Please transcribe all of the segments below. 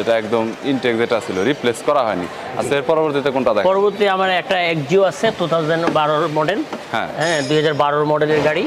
এটা একদম ইনটেক যেটা ছিল রিপ্লেস করা হয়নি। আচ্ছা এর পরবর্তীতে কোনটা দেখেন? পরবর্তী আমার একটা এক্সিও আছে টু থাউজেন্ড বারোর মডেল হ্যাঁ। হ্যাঁ দুই হাজার বারোর মডেলের গাড়ি।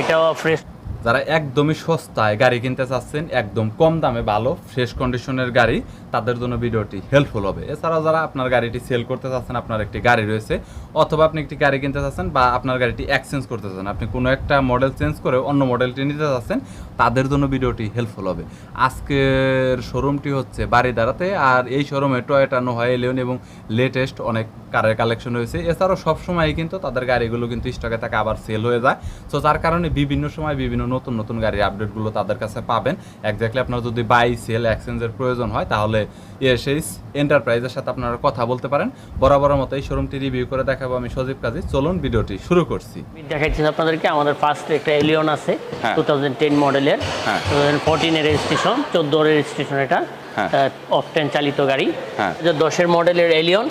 এটাও ফ্রেশ যারা একদমই সস্তায় গাড়ি কিনতে চাচ্ছেন একদম কম দামে ভালো ফ্রেশ কন্ডিশনের গাড়ি তাদের জন্য ভিডিওটি হেল্পফুল হবে। এছাড়াও যারা আপনার গাড়িটি সেল করতে চাচ্ছেন, আপনার একটি গাড়ি রয়েছে, অথবা আপনি একটি গাড়ি কিনতে চাচ্ছেন বা আপনার গাড়িটি এক্সচেঞ্জ করতে চাচ্ছেন, আপনি কোনো একটা মডেল চেঞ্জ করে অন্য মডেলটি নিতে চাচ্ছেন, তাদের জন্য ভিডিওটি হেল্পফুল হবে। আজকের শোরুমটি হচ্ছে বাড়ি দাঁড়াতে আর এই শোরুমে টয়োটা নোহা এলিয়ন এবং লেটেস্ট অনেক কারের কালেকশন রয়েছে। এছাড়াও সবসময় কিন্তু তাদের গাড়িগুলো কিন্তু স্টকে থাকে, আবার সেল হয়ে যায়। সো যার কারণে বিভিন্ন সময় বিভিন্ন নতুন নতুন গাড়ির আপডেটগুলো তাদের কাছে পাবেন। একজাক্টলি আপনার যদি বাই সেল এক্সচেঞ্জের প্রয়োজন হয়, তাহলে এসএস এন্টারপ্রাইজের সাথে আপনারা কথা বলতে পারেন বরাবর মতো এই শোরুমটি রিভিউ করে দেখাবো আমি সজীব কাজী চলুন ভিডিওটি শুরু করছি দেখাচ্ছি আপনাদেরকে আমাদের ফার্স্ট একটা এলিয়ন আছে হ্যাঁ। টু থাউজেন্ড টেন মডেলের হ্যাঁ। টু থাউজেন্ড ফোরটিনের রেজিস্ট্রেশন চোদ্দ রেজিস্ট্রেশন এটা হ্যাঁ। অফটেন চালিত গাড়ি হ্যাঁ। যে দশের মডেলের Allion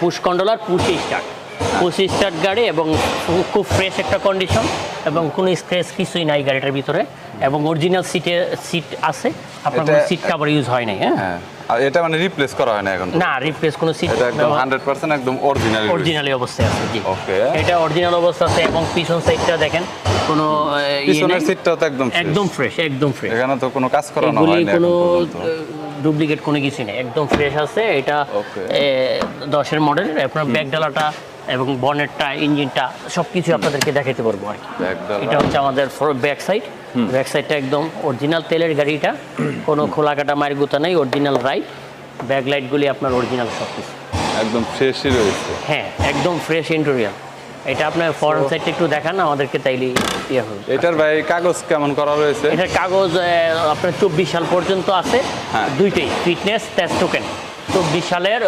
push controller push start push start গাড়ি এবং খুব ফ্রেশ একটা কন্ডিশন এবং কোনো স্ক্রেচ কিছুই নাই গাড়িটার ভিতরে এবং অরিজিনাল সিটে সিট আছে। আপনার কোনো সিট কাভার ইউজ হয় নাই হ্যাঁ? হ্যাঁ এটা মানে রিপ্লেস করা হয় না এখন না রিপ্লেস কোনো সিট এটা একদম হান্ড্রেড পার্সেন্ট একদম অরিজিনাল অরিজিনালি অবস্থায় আছে জি। ওকে এটা অরিজিনাল অবস্থা আছে এবং পিছন সাইডটা দেখেন কোনো ইয়ে পিছনের নেই। সিটটাও তো একদম। একদম ফ্রেশ একদম ফ্রেশ এখানে তো কোনো কাজ করানো এগুলি হয়নি কোনো ডুপ্লিকেট কোনো কিছু নেই। একদম ফ্রেশ আছে এটা Okay. এ, দশের মডেল আপনার ব্যাক ডালাটা এবং বনেটটা ইঞ্জিনটা সব কিছু আপনাদেরকে দেখাতে পারব আর কি। এটা হচ্ছে আমাদের ব্যাক সাইড ব্যাক সাইডটা একদম অরিজিনাল তেলের গাড়িটা। কোনো খোলা কাটা মায়ের গুতা নেই অরিজিনাল রাইট ব্যাক লাইটগুলি আপনার অরিজিনাল সব কিছু একদম ফ্রেশই রয়েছে। হ্যাঁ একদম ফ্রেশ ইন্টেরিয়র এটা আপনার ফরেন সাইডটা একটু দেখান আমাদেরকে তাইলে ইয়ে হবে। এটার ভাই কাগজ কেমন করা রয়েছে? এটার কাগজ আপনার চব্বিশ সাল পর্যন্ত আছে। হ্যাঁ। দুইটাই ফিটনেস টেস্ট টোকেন চব্বিশ সালের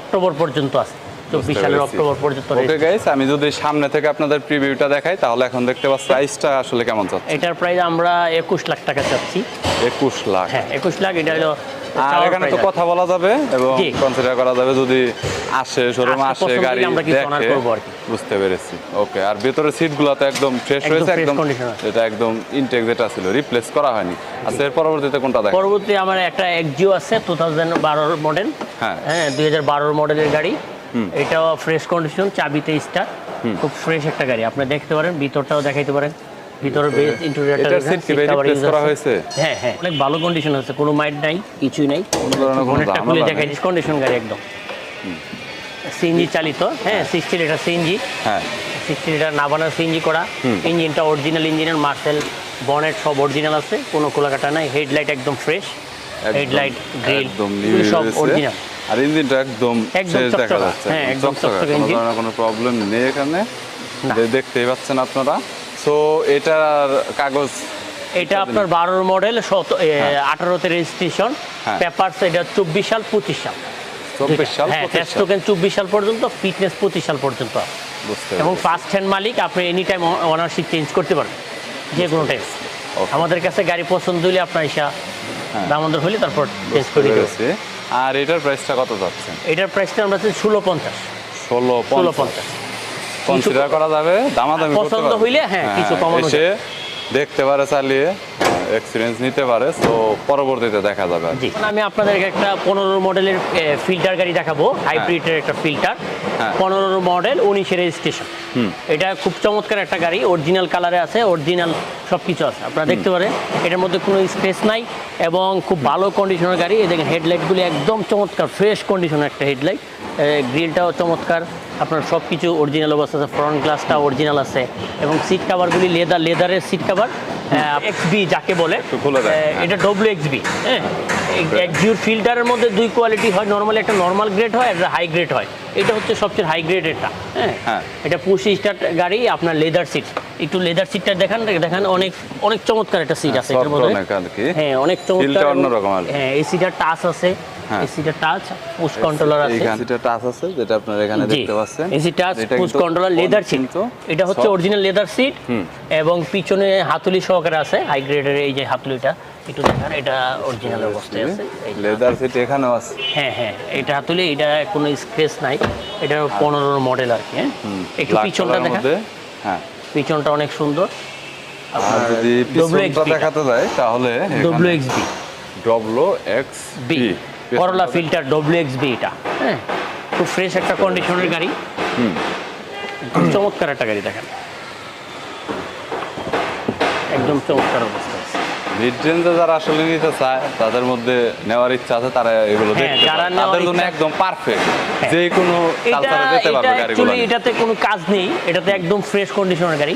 অক্টোবর পর্যন্ত আছে। চব্বিশ সালের অক্টোবর পর্যন্ত ওকে গাইস আমি যদি সামনে থেকে আপনাদের প্রিভিউটা দেখাই তাহলে এখন দেখতে পাচ্ছি প্রাইসটা আসলে কেমন যাচ্ছে। এটার প্রাইস আমরা একুশ লাখ টাকা চাচ্ছি। একুশ লাখ। হ্যাঁ একুশ লাখ এটা হলো আর এখানে তো। কথা বলা যাবে এবং কনসিডার করা যাবে যদি আসে শোরুমে আসে গাড়ি দেখে। বুঝতে পেরেছি। ওকে আর ভেতরে সিটগুলো তো একদম ফ্রেশ রয়েছে একদম এটা একদম ইনটেক যেটা ছিল রিপ্লেস করা হয়নি। আচ্ছা এর পরবর্তীতে কোনটা দেখেন পরবর্তী আমার একটা এক্সিও আছে টু থাউজেন্ড বারোর মডেল হ্যাঁ। হ্যাঁ দুই হাজার বারোর মডেলের গাড়ি। এটাও ফ্রেশ কন্ডিশন চাবিতে স্টার খুব ফ্রেশ একটা গাড়ি। আপনি দেখতে পারেন ভিতরটাও দেখাইতে পারেন। ভিতরের বেস ইন্টেরিয়রটা কি ভাই করা হয়েছে? হ্যাঁ হ্যাঁ অনেক ভালো কন্ডিশন আছে কোনো মাইট নাই কিছুই নাই। বনেটটা খুলে। দেখাই কন্ডিশন গাড়ি একদম। সিএনজি চালিত হ্যাঁ সিক্সটি লিটার সিএনজি হ্যাঁ। সিক্সটি লিটার নাবানা সিএনজি করা। ইঞ্জিনটা অরিজিনাল ইঞ্জিনের মার্সেল বনেট সব অরিজিনাল আছে কোনো খোলাকাটা নাই হেডলাইট একদম ফ্রেশ হেডলাইট গ্রিল সব অরিজিনাল আর ইঞ্জিনটা একদম ফ্রেশ দেখা যাচ্ছে। হ্যাঁ, চকচকা, কোনো ধরনের কোনো প্রবলেম নেই এখানে। দেখতেই পাচ্ছেন আপনারা। সো এটার কাগজ এটা আপনার বারোর মডেল শত আঠারোতে রেজিস্ট্রেশন হ্যাঁ। পেপার এটা চব্বিশ সাল পঁচিশ সাল। চব্বিশ সাল হ্যাঁ টেস্ট টোকেন চব্বিশ সাল পর্যন্ত ফিটনেস পঁচিশ সাল পর্যন্ত। এবং ফার্স্ট হ্যান্ড মালিক আপনি এনি টাইম ওনারশিপ চেঞ্জ করতে পারবেন। যে কোনো টাইম আমাদের কাছে গাড়ি পছন্দ হলে আপনার ইসা হ্যাঁ। দামোদর হলে তারপর চেঞ্জ করে দিতে। আর এটার প্রাইসটা কত যাচ্ছে? এটার প্রাইসটা আমরা ষোলো পঞ্চাশ। ষোলো ষোলো পঞ্চাশ। কনসিডার করা যাবে দামাদামি পছন্দ হইলে, হ্যাঁ, কিছু কমানো এসে দেখতে পারে চালিয়ে। এক্সপিরিয়েন্স নিতে পারে তো পরবর্তীতে দেখা যাবে। জি। আমি আপনাদেরকে একটা পনেরো মডেলের ফিল্টার গাড়ি দেখাবো হাইব্রিডের একটা ফিল্টার হ্যাঁ। পনেরো মডেল উনিশের রেজিস্ট্রেশন এটা খুব চমৎকার একটা গাড়ি অরিজিনাল কালারে আছে অরিজিনাল সব কিছু আছে। আপনারা দেখতে পারেন এটার মধ্যে কোনো স্পেস নাই এবং খুব ভালো কন্ডিশনের গাড়ি। এই দেখেন হেডলাইটগুলি একদম চমৎকার ফ্রেশ কন্ডিশনের একটা হেডলাইট গ্রিলটাও চমৎকার। আপনার সব কিছু অরিজিনাল অবস্থা আছে ফ্রন্ট গ্লাসটা অরিজিনাল আছে এবং সিট কাভারগুলি লেদার লেদারের সিট কাভার এক্সবি যাকে বলে এটা ডব্লিউ এক্সবি হ্যাঁ? এক্সিউর ফিল্টারের মধ্যে দুই কোয়ালিটি হয়। নর্মালি একটা নর্মাল গ্রেড হয় একটা হাই গ্রেড হয়। এটা হচ্ছে সবচেয়ে হাই গ্রেডেরটা হ্যাঁ? হ্যাঁ। এটা পুশ স্টার্ট গাড়ি আপনার লেদার সিট একটু লেদার সিটটা দেখান দেখান অনেক অনেক চমৎকার একটা সিট আছে এটার মধ্যে। হ্যাঁ অনেক চমৎকার অন্যরকম আর কি। হ্যাঁ টাচ আছে হ্যাঁ। এসিটার টাচ পুশ কন্ট্রোলার আছে। যেটা টাচ আছে যেটা আপনারা এখানে দেখতে পাচ্ছেন। এসি টাচ এটা পুশ কন্ট্রোলার লেদার সিট এটা হচ্ছে অরিজিনাল লেদার সিট এবং পিছনে হাতুলি সহকারে আছে হাই গ্রেডের এই যে হাতুলিটা একটু দেখান এটা অরিজিনাল অবস্থায় আছে লেদার সিট এখানেও আছে। হ্যাঁ হ্যাঁ এটা হাতুলি এটা কোনো স্ক্রেচ নাই এটা পনেরো মডেল আর কি হ্যাঁ? একটু পিছনটা দেখা। হ্যাঁ। পিছনটা অনেক সুন্দর। আর যদি ডব্লিউ পিছনটা দেখাতে যায় তাহলে W X B W X B করলা ফিল্টার ডব্লিউ এক্স বি এটা হ্যাঁ? খুব ফ্রেশ একটা কন্ডিশনের গাড়ি। খুব চমৎকার একটা গাড়ি দেখেন। একদম চমৎকার অবস্থা। মিড রেঞ্জে যারা আসলে নিতে চায় তাদের মধ্যে নেওয়ার ইচ্ছা আছে তারা এগুলো হ্যাঁ, দেখতে তাদের জন্য একদম পারফেক্ট হ্যাঁ। যে কোনো কালচারে যেতে পারবে গাড়িগুলো এটাতে কোনো কাজ নেই এটাতে একদম ফ্রেশ কন্ডিশনের গাড়ি।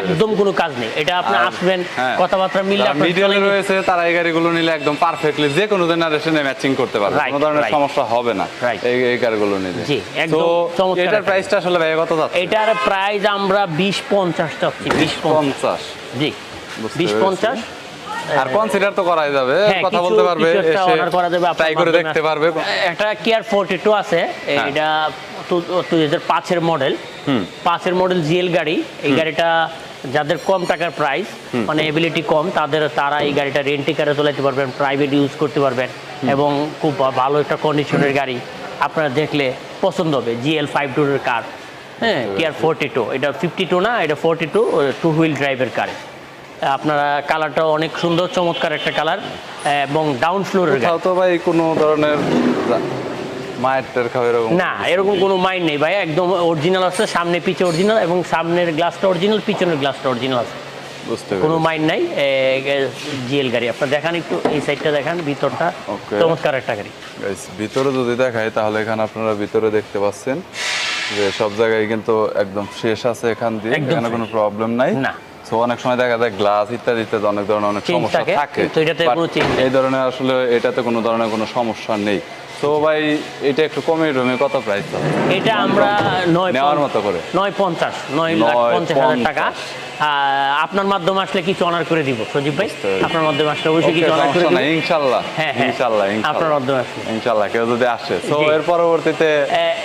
একদম কোনো কাজ নেই। এটা আপনি আসবেন হ্যাঁ। কথাবার্তা মিললে যারা আপনার মিডিয়ালে রয়েছে তারা এই গাড়িগুলো নিলে একদম পারফেক্টলি যে কোনো জেনারেশনে ম্যাচিং করতে পারবে। কোনো ধরনের সমস্যা হবে না। এই এই গাড়িগুলো নিলে। জি, একদম চমৎকার এটার প্রাইসটা আসলে ভাই কত যাচ্ছে? এটার প্রাইস আমরা বিশ পঞ্চাশ চাচ্ছি বিশ পঞ্চাশ। পঞ্চাশ। জি বুঝতে বিশ পেরেছি। পঞ্চাশ। আর কনসিডার তো করাই যাবে হ্যাঁ, কথা বলতে পারবে order করা যাবে, ট্রাই করে দেখতে পারবে। একটা কেয়ার ফোর্টি টু আছে হ্যাঁ। এটা দুই হাজার পাঁচের মডেল পাঁচের মডেল জিএল গাড়ি এই গাড়িটা যাদের কম টাকার প্রাইস মানে এবিলিটি কম তাদের তারা এই গাড়িটা রেন্টি কারে চালাতে পারবেন প্রাইভেট ইউজ করতে পারবেন এবং খুব ভালো একটা কন্ডিশনের গাড়ি আপনারা দেখলে পছন্দ হবে জিএল ফাইভ টুর কার হ্যাঁ কেয়ার ফোর্টি টু এটা ফিফটি টু না এটা ফোর্টি টু টু হুইল ড্রাইভের কার আপনারা কালারটা অনেক সুন্দর চমৎকার একটা কালার এবং ডাউন ফ্লোরের গাড়ি তো ভাই কোনো ধরনের মায়ের খাওয়া এরকম না এরকম কোনো মাইন্ড নেই ভাই একদম অরিজিনাল আছে সামনে পিছে অরিজিনাল এবং সামনের গ্লাসটা অরিজিনাল পিছনের গ্লাসটা অরিজিনাল আছে। কোনো মাইন্ড নাই জিএল গাড়ি। আপনার দেখান একটু এই সাইডটা দেখান ভিতরটা চমৎকার একটা গাড়ি। ভিতরে যদি দেখাই তাহলে এখানে আপনারা ভিতরে দেখতে পাচ্ছেন যে সব জায়গায় কিন্তু একদম শেষ আছে এখান দিয়ে এখানে কোনো প্রবলেম নাই। না। তো অনেক সময় দেখা যায় গ্লাস ইত্যাদি ইত্যাদি অনেক ধরনের অনেক সমস্যা থাকে, এই ধরনের আসলে এটাতে কোনো ধরনের কোনো সমস্যা নেই। তো ভাই এটা একটু কমে রুমে কত প্রাইস এটা আমরা নয় নেওয়ার মতো করে। নয় পঞ্চাশ নয় লাখ নয় পঞ্চাশ হাজার টাকা। আপনার মাধ্যমে আসলে কিছু অনার করে দিব। সজীব ভাই আপনার মাধ্যমে আসলে অবশ্যই কিছু অনার করে দিব। ইনশাল্লাহ হ্যাঁ, হ্যাঁ। ইনশাল্লাহ আপনার মাধ্যমে আসলে। ইনশাল্লাহ কেউ যদি আসে। তো এর পরবর্তীতে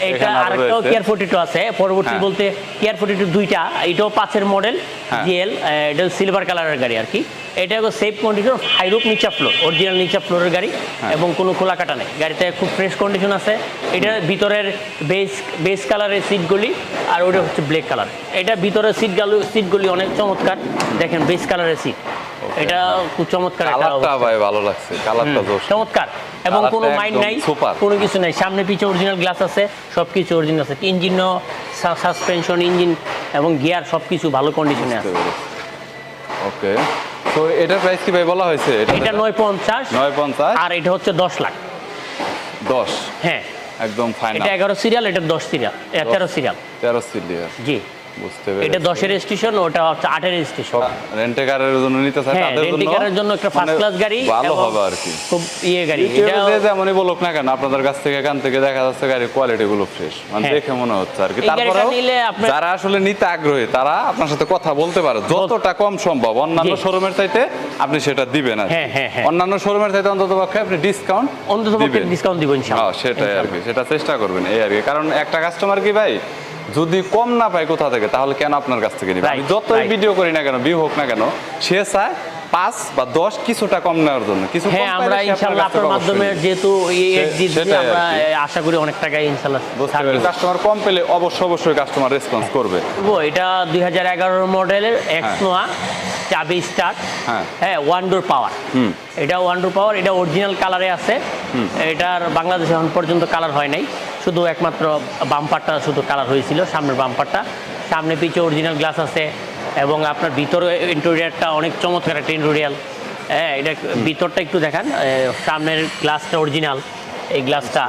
এটা আরেকটাও কেয়ার ফোর্টি টু আছে। পরবর্তী হ্যাঁ। বলতে কেয়ার ফোর্টি টু দুইটা এটাও পাঁচের মডেল হ্যাঁ। জিএল এটা সিলভার কালারের গাড়ি আর কি। এটা হলো সেফ কন্ডিশন হাইরুপ নিচা ফ্লোর অরিজিনাল নিচা ফ্লোরের গাড়ি হ্যাঁ। এবং কোনো খোলা কাটা নেই। গাড়িতে খুব ফ্রেশ কন্ডিশন আছে। এটার ভিতরের বেস বেস কালারের সিটগুলি আর ওটা হচ্ছে ব্ল্যাক কালার এটা ভিতরে ভিতরের সিটগুলো সিটগুলি অনেক চমৎকার। দেখেন বেস কালারের সিট এটা খুব চমৎকার কালারটা ভাই ভালো লাগছে কালারটা জোশ। চমৎকার। এবং কোনো মাইন্ড নাই। কোনো কিছু নাই। সামনে পিছে অরিজিনাল গ্লাস আছে সব কিছু অরিজিনাল আছে ইঞ্জিন সাসপেনশন ইঞ্জিন এবং গিয়ার সব কিছু ভালো কন্ডিশনে আছে। ওকে তো এটা প্রাইস কি ভাই বলা হয়েছে? এটা নয় পঞ্চাশ। নয় পঞ্চাশ? আর এটা হচ্ছে দশ লাখ। দশ? হ্যাঁ। একদম ফাইনাল এটা এগারো সিরিয়াল এটা দশ সিরিয়াল তেরো সিরিয়াল 13 সিরিয়াল জি। বুঝতে এটা পেরেছি। দশের স্টেশন ওটা হচ্ছে আটের স্টেশন রেন্টে কারের জন্য নিতে চাই তাদের জন্য? রেন্টিকারের জন্য একটা ফার্স্ট ক্লাস গাড়ি ভালো হবে আর কি। খুব ইয়ে গাড়ি। এটা যেমনই বলুক না কেন আপনাদের কাছ থেকে এখান থেকে দেখা যাচ্ছে গাড়ির কোয়ালিটি গুলো ফ্রেশ মানে। দেখে মনে হচ্ছে আর কি। এই গাড়িটা তারপরেও নিলে আপনার- যারা আসলে নিতে আগ্রহী তারা আপনার সাথে কথা বলতে পারে। যতটা কম সম্ভব। অন্যান্য শোরুমের চাইতে আপনি সেটা দিবেন আর। হ্যাঁ, হ্যাঁ, হ্যাঁ। অন্যান্য শোরুমের চাইতে অন্তত পক্ষে আপনি ডিসকাউন্ট অন্তত ডিসকাউন্ট দিব ইনশাআল্লাহ হ্যাঁ সেটাই আর কি। সেটা চেষ্টা করবেন এই আর কি। কারণ একটা কাস্টমার কি ভাই যদি কম না পায় কোথা থেকে তাহলে কেন আপনার কাছ থেকে নিবে? আমি যতই ভিডিও করি না কেন ভিউ হোক না কেন সে চায় পাঁচ বা দশ কিছুটা কম নেওয়ার জন্য। কিছু হ্যাঁ আমরা ইনশাআল্লাহ আপনার মাধ্যমে যেহেতু এই আমরা আশা করি অনেক টাকায় ইনশাআল্লাহ। কাস্টমার কম পেলে অবশ্যই অবশ্যই কাস্টমার রেসপন্স করবে। বলব, এটা দুই হাজার এগারোর মডেলের এক্স নোয়া চাবি স্টার্ট হ্যাঁ। হ্যাঁ ওয়ান ডোর পাওয়ার এটা ওয়ান ডোর পাওয়ার এটা অরিজিনাল কালারে আছে। এটার বাংলাদেশে এখন পর্যন্ত কালার হয় নাই। শুধু একমাত্র বাম্পারটা শুধু কালার হয়েছিল সামনের বাম্পারটা সামনে পিছে অরিজিনাল গ্লাস আছে এবং আপনার ভিতরে ইন্টেরিয়ারটা অনেক চমৎকার একটা ইন্টেরিয়াল হ্যাঁ এটা ভিতরটা একটু দেখান সামনের গ্লাসটা অরিজিনাল এই গ্লাসটা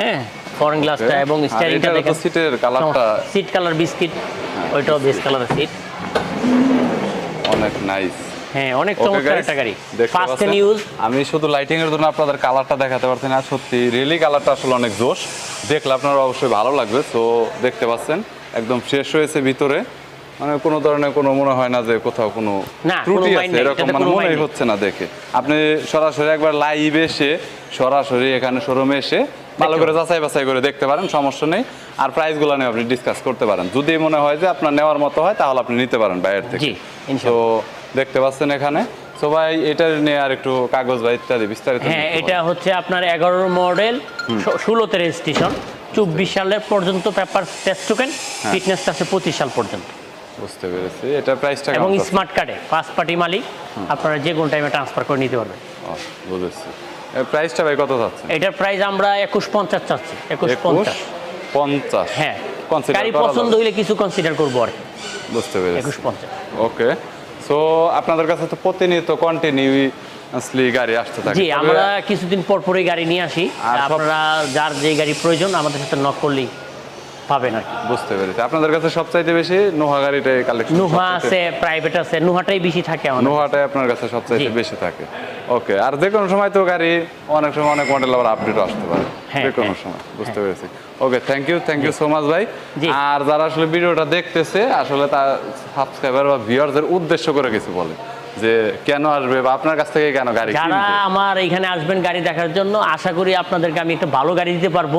হ্যাঁ ফরেন গ্লাসটা এবং স্টিয়ারিংটা দেখেন। সিটের কালারটা সিট কালার বিস্কিট ওইটাও বেস কালারের সিট অনেক নাইস হ্যাঁ অনেক চমৎকার একটা গাড়ি। ফার্স্ট ইউজ আমি শুধু লাইটিং এর জন্য আপনাদের কালারটা দেখাতে পারছি না সত্যি রিয়েলি কালারটা আসলে অনেক জোশ। দেখলে আপনারা অবশ্যই ভালো লাগবে তো দেখতে পাচ্ছেন একদম শেষ হয়েছে ভিতরে। মানে কোনো ধরনের কোনো মনে হয় না যে কোথাও কোনো ত্রুটি আছে এরকম মানে মনেই নেই। হচ্ছে না দেখে। আপনি সরাসরি একবার লাইভ এসে সরাসরি এখানে শোরুমে এসে ভালো করে যাচাই বাছাই করে দেখতে পারেন সমস্যা নেই। আর প্রাইসগুলো নিয়ে আপনি ডিসকাস করতে পারেন। যদি মনে হয় যে আপনার নেওয়ার মতো হয় তাহলে আপনি নিতে পারেন বাইরের থেকে। তো। দেখতে পাচ্ছেন এখানে। তো ভাই এটা নিয়ে আর একটু কাগজ বা ইত্যাদি বিস্তারিত হ্যাঁ এটা হচ্ছে আপনার এগারোর মডেল ষোলোতে রেজিস্ট্রেশন চব্বিশ সালের পর্যন্ত পেপার টেস্ট টোকেন আছে পঁচিশ সাল পর্যন্ত। বুঝতে পেরেছি। এটা প্রাইসটা এবং স্মার্ট কার্ডে ফার্স্ট পার্টি মালিক আপনারা যে কোনো টাইমে ট্রান্সফার করে নিতে পারবেন। বুঝেছি। প্রাইসটা ভাই কত যাচ্ছে? এটার প্রাইস আমরা একুশ পঞ্চাশ চাচ্ছি একুশ পঞ্চাশ। পঞ্চাশ? হ্যাঁ। গাড়ি পছন্দ হইলে কিছু কনসিডার করব আর কি। বুঝতে পেরেছি। একুশ পঞ্চাশ। ওকে সো আপনাদের কাছে তো প্রতিনিয়ত কন্টিনিউসলি গাড়ি আসতে থাকে। জি আমরা কিছুদিন পর পরই গাড়ি নিয়ে আসি। আপনারা যার যে গাড়ি প্রয়োজন আমাদের সাথে নক করলেই পাবেন আর বুঝতে পেরেছি। আপনাদের কাছে সবচাইতে বেশি নোহা গাড়িটাই কালেকশন নুহা আছে প্রাইভেট আছে নুহাটাই বেশি থাকে আমাদের নোহাটাই আপনার কাছে সবচাইতে। বেশি থাকে। ওকে আর যে কোনো সময় তো গাড়ি অনেক সময় অনেক মডেল আবার আপডেট আসতে পারে। যে কোনো হ্যাঁ, সময় বুঝতে পেরেছি। Okay thank you thank you so much ভাই। আর যারা আসলে ভিডিওটা দেখতেছে আসলে তার সাবস্ক্রাইবার বা ভিউয়ারদের উদ্দেশ্য করে কিছু বলে যে কেন আসবে বা আপনার কাছ থেকে কেন গাড়ি যারা আমার এখানে আসবেন গাড়ি দেখার জন্য আশা করি আপনাদেরকে আমি একটা ভালো গাড়ি দিতে পারব।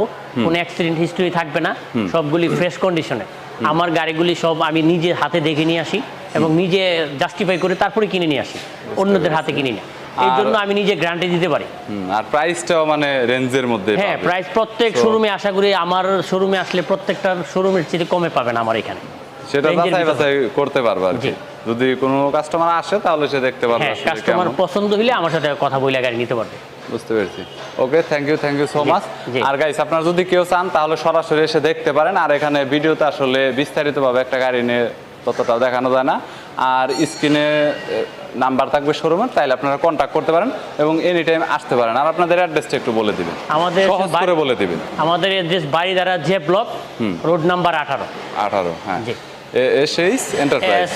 কোনো অ্যাক্সিডেন্ট হিস্টরি থাকবে না সবগুলি ফ্রেশ কন্ডিশনে আমার গাড়িগুলি সব আমি নিজে হাতে দেখে নিয়ে আসি এবং নিজে জাস্টিফাই করে তারপরে কিনে নিয়ে আসি। অন্যদের হাতে কিনে নিই এই জন্য আমি নিজে গ্যারান্টি দিতে পারি। আর প্রাইসটাও মানে রেঞ্জের মধ্যে হ্যাঁ প্রাইস প্রত্যেক শোরুমে আশা করি আমার শোরুমে আসলে প্রত্যেকটা শোরুমের চেয়ে কমে পাবেন আমার এখানে। সেটা বাছাই করতে পারবে আর কি। যদি কোনো কাস্টমার আসে তাহলে সে দেখতে পারবে হ্যাঁ কাস্টমার পছন্দ হলে আমার সাথে কথা বলে গাড়ি নিতে পারবে। বুঝতে পেরেছি। Okay thank you thank you so much R guys আপনারা যদি কেউ চান তাহলে সরাসরি এসে দেখতে পারেন। আর এখানে ভিডিওতে আসলে বিস্তারিতভাবে একটা গাড়ি নিয়ে ততটাও দেখানো যায় না। আর স্ক্রিনে নাম্বার থাকবে শোরুমের তাহলে আপনারা কন্ট্যাক্ট করতে পারেন এবং এনি টাইম আসতে পারেন। আর আপনাদের অ্যাড্রেসটা একটু বলে দিবেন। আমাদের সহজ বাড়ি- করে বলে দিবেন। আমাদের এড্রেস বাড়িদারা যে ব্লক রোড নাম্বার আঠারো। আঠারো হ্যাঁ। জি। এসেইস এন্টারপ্রাইজ